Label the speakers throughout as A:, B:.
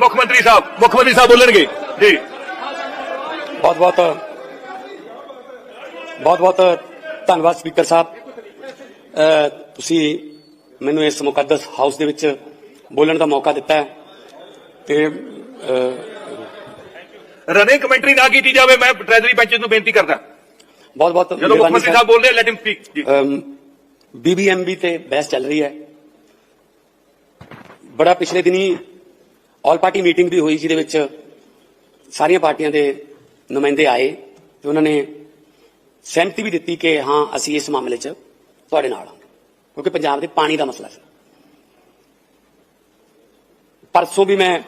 A: ਮੁੱਖ ਮੰਤਰੀ ਸਾਹਿਬ ਮੁੱਖ ਮੰਤਰੀ ਸਾਹਿਬ ਬੋਲਣਗੇ। ਜੀ।
B: ਬਹੁਤ ਬਹੁਤ ਬਹੁਤ ਬਹੁਤ ਧੰਨਵਾਦ ਸਪੀਕਰ ਸਾਹਿਬ। ਤੁਸੀਂ ਮੈਨੂੰ ਇਸ ਮੁਕੱਦਸ ਹਾਊਸ ਦੇ ਵਿੱਚ ਬੋਲਣ ਦਾ ਮੌਕਾ ਦਿੱਤਾ ਹੈ ਤੇ
A: ਰਨਿੰਗ ਕਮੈਂਟਰੀ ਨਾ ਕੀਤੀ ਜਾਵੇ ਮੈਂ ਟ੍ਰੈਜਰੀ ਪੈਂਚਸ ਨੂੰ ਬੇਨਤੀ ਕਰਦਾ।
B: ਬਹੁਤ ਬਹੁਤ
A: ਜਦੋਂ ਮੁੱਖ ਮੰਤਰੀ ਸਾਹਿਬ ਬੋਲਦੇ ਲੈਟ ਹਿਮ ਸਪੀਕ ਜੀ।
B: ਬੀਬੀਐਮਬੀ ਤੇ ਬਹਿਸ ਚੱਲ ਰਹੀ ਹੈ। ਬੜਾ ਪਿਛਲੇ ਦਿਨੀ ਆਲ ਪਾਰਟੀ ਮੀਟਿੰਗ ਵੀ ਹੋਈ ਜਿਹਦੇ ਵਿੱਚ। ਸਾਰੀਆਂ ਪਾਰਟੀਆਂ ਦੇ ਨੁਮਾਇੰਦੇ ਆਏ ਤੇ ਉਹਨਾਂ ਨੇ ਸਹਿਮਤੀ ਵੀ ਦਿੱਤੀ ਕਿ ਹਾਂ, ਅਸੀਂ ਇਸ ਮਾਮਲੇ 'ਚ ਤੁਹਾਡੇ ਨਾਲ ਹਾਂ, ਕਿਉਂਕਿ ਪੰਜਾਬ ਦੇ ਪਾਣੀ ਦਾ ਮਸਲਾ ਸੀ। ਪਰਸੋਂ ਵੀ ਮੈਂ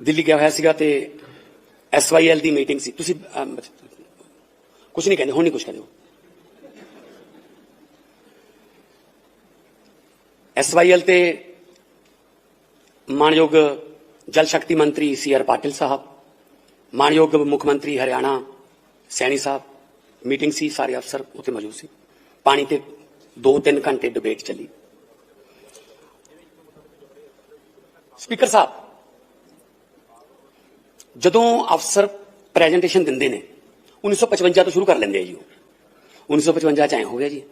B: ਦਿੱਲੀ ਗਿਆ ਹੋਇਆ ਸੀਗਾ ਤੇ ਐਸਵਾਈਐਲ ਦੀ ਮੀਟਿੰਗ ਸੀ। ਤੁਸੀਂ ਕੁਝ ਨਹੀਂ ਕਹਿੰਦੇ, ਹੁਣ ਨਹੀਂ ਕੁਝ ਕਹਿੰਦੇ। ਹੋ ਐਸਵਾਈਐਲ ਤੇ ਮਾਨਯੋਗ ਜਲ ਸ਼ਕਤੀ ਮੰਤਰੀ ਸੀ ਆਰ ਪਾਟਿਲ ਸਾਹਿਬ ਮਾਨਯੋਗ ਮੁੱਖ ਮੰਤਰੀ ਹਰਿਆਣਾ ਸੈਣੀ ਸਾਹਿਬ ਮੀਟਿੰਗ ਸੀ ਸਾਰੇ ਅਫਸਰ ਉੱਥੇ ਮੌਜੂਦ ਸੀ ਪਾਣੀ ਤੇ 2-3 ਘੰਟੇ ਡਿਬੇਟ ਚੱਲੀ ਸਪੀਕਰ ਸਾਹਿਬ ਜਦੋਂ ਅਫਸਰ ਪ੍ਰੈਜੈਂਟੇਸ਼ਨ ਦਿੰਦੇ ਨੇ 1955 ਤੋਂ ਸ਼ੁਰੂ ਕਰ ਲੈਂਦੇ ਆ ਜੀ ਉਹ 1955 ਚ ਐ ਹੋ ਗਿਆ ਜੀ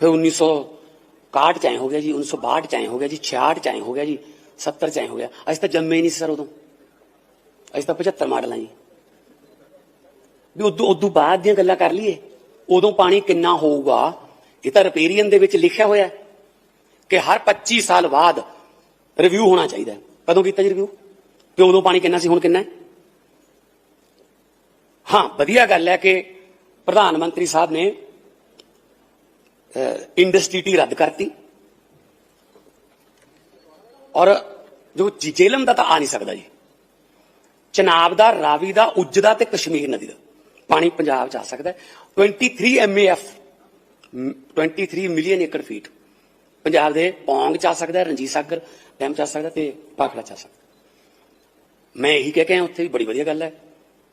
B: ਫਿਰ 1961 ਚ ਐ ਹੋ ਗਿਆ ਜੀ 1962 ਚ ਐ ਹੋ ਗਿਆ ਜੀ 66 ਚ ਐ ਹੋ ਗਿਆ ਜੀ 70 ਚ ਐ ਹੋ ਗਿਆ ਅਸੀਂ ਤਾਂ ਜੰਮੇ ਹੀ ਨਹੀਂ ਸਰ ਉਦੋਂ ਅਸੀਂ ਤਾਂ 75 ਮਾਡਲ ਆ ਜੀ ਵੀ ਉਦੋਂ ਉਦੋਂ ਬਾਅਦ ਦੀਆਂ ਗੱਲਾਂ ਕਰ ਲਈਏ ਉਦੋਂ ਪਾਣੀ ਕਿੰਨਾ ਹੋਊਗਾ ਇਹ ਤਾਂ ਰਿਪੇਰੀਅਨ ਦੇ ਵਿੱਚ ਲਿਖਿਆ ਹੋਇਆ ਕਿ ਹਰ 25 ਸਾਲ ਬਾਅਦ ਰਿਵਿਊ ਹੋਣਾ ਚਾਹੀਦਾ ਕਦੋਂ ਕੀਤਾ ਜੀ ਰਿਵਿਊ ਕਿ ਉਦੋਂ ਪਾਣੀ ਕਿੰਨਾ ਸੀ ਹੁਣ ਕਿੰਨਾ ਹੈ ਹਾਂ ਵਧੀਆ ਗੱਲ ਹੈ ਕਿ ਪ੍ਰਧਾਨ ਮੰਤਰੀ ਸਾਹਿਬ ਨੇ ਇੰਡਸਟਰੀ ਟੀ ਰੱਦ ਕਰਤੀ ਔਰ ਜੋ ਜ- ਜੇਲਮ ਦਾ ਤਾਂ ਆ ਨਹੀਂ ਸਕਦਾ ਜੀ। ਚਨਾਬ ਦਾ, ਰਾਵੀ ਦਾ, ਉੱਜ ਦਾ ਤੇ ਕਸ਼ਮੀਰ ਨਦੀ ਦਾ। ਪਾਣੀ ਪੰਜਾਬ ਚ ਆ ਸਕਦਾ ਹੈ। 23 ਐਮਏਐਫ 23 ਮਿਲੀਅਨ ਏਕੜ ਫੀਟ ਪੰਜਾਬ ਦੇ ਪੌਂਗ ਚ ਆ ਸਕਦਾ ਰਣਜੀਤ ਸਾਗਰ ਡੈਮ ਚ ਆ ਸਕਦਾ ਤੇ ਪਾਖੜਾ ਚ ਆ ਸਕਦਾ ਮੈਂ ਇਹੀ ਕਹਿ ਕੇ ਆਇਆ, ਉੱਥੇ ਵੀ ਬੜੀ ਵਧੀਆ ਗੱਲ ਹੈ।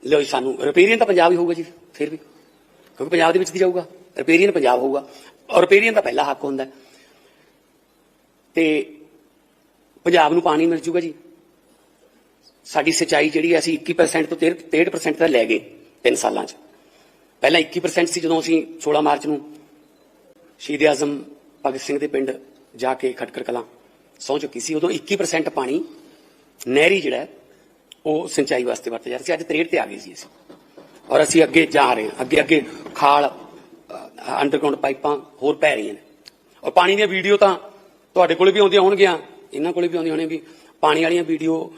B: ਲਓ ਸਾਨੂੰ ਰਿਪੇਰੀਅਨ ਤਾਂ ਪੰਜਾਬ ਹੀ ਹੋਊਗਾ ਜੀ, ਫਿਰ ਵੀ। ਕਿਉਂਕਿ ਪੰਜਾਬ ਦੇ ਵਿੱਚ ਦੀ ਜਾਊਗਾ? ਰਿਪੇਰੀਅਨ ਪੰਜਾਬ ਹੋਊਗਾ। ਔਰ ਰਿਪੇਰੀਅਨ ਦਾ ਪਹਿਲਾ ਹੱਕ ਹੁੰਦਾ ਹੈ। ਤੇ ਪੰਜਾਬ ਨੂੰ ਪਾਣੀ ਮਿਲ ਜੂਗਾ ਜੀ। ਸਾਡੀ ਸਿੰਚਾਈ ਜਿਹੜੀ ਹੈ, ਅਸੀਂ 21% ਤੋਂ 63 63% ਤੱਕ ਲੈ ਗਏ 3 ਸਾਲਾਂ 'ਚ। ਪਹਿਲਾਂ 21% ਸੀ ਜਦੋਂ ਅਸੀਂ 16 ਮਾਰਚ ਨੂੰ ਸ਼ਹੀਦ ਆਜ਼ਮ ਭਗਤ ਸਿੰਘ ਦੇ ਪਿੰਡ ਜਾ ਕੇ ਖਟਕਰ ਕਲਾਂ ਸਹੁੰ ਚੁੱਕੀ ਸੀ, ਉਦੋਂ 21% ਪਾਣੀ ਨਹਿਰੀ ਜਿਹੜਾ ਉਹ ਸਿੰਚਾਈ ਵਾਸਤੇ ਵਰਤਿਆ ਜਾ ਰਿਹਾ ਸੀ। ਅੱਜ 63 ਤੇ ਆ ਗਏ ਸੀ ਅਸੀਂ। ਔਰ ਅਸੀਂ ਅੱਗੇ ਜਾ ਰਹੇ ਹਾਂ। ਅੱਗੇ ਅੱਗੇ ਖਾਲ ਅੰਡਰਗਰਾਉਂਡ ਪਾਈਪਾਂ ਹੋਰ ਪੈ ਰਹੀਆਂ ਨੇ। ਔਰ ਪਾਣੀ ਦੀਆਂ ਵੀਡੀਓ ਤਾਂ ਤੁਹਾਡੇ ਕੋਲ ਵੀ ਆਉਂਦੀਆਂ ਹੋਣਗੀਆਂ। ਇਹਨਾਂ ਕੋਲ ਵੀ ਆਉਂਦੀਆਂ ਹੋਣਗੀਆਂ ਵੀ ਪਾਣੀ ਵਾਲੀਆਂ ਵੀਡੀਓ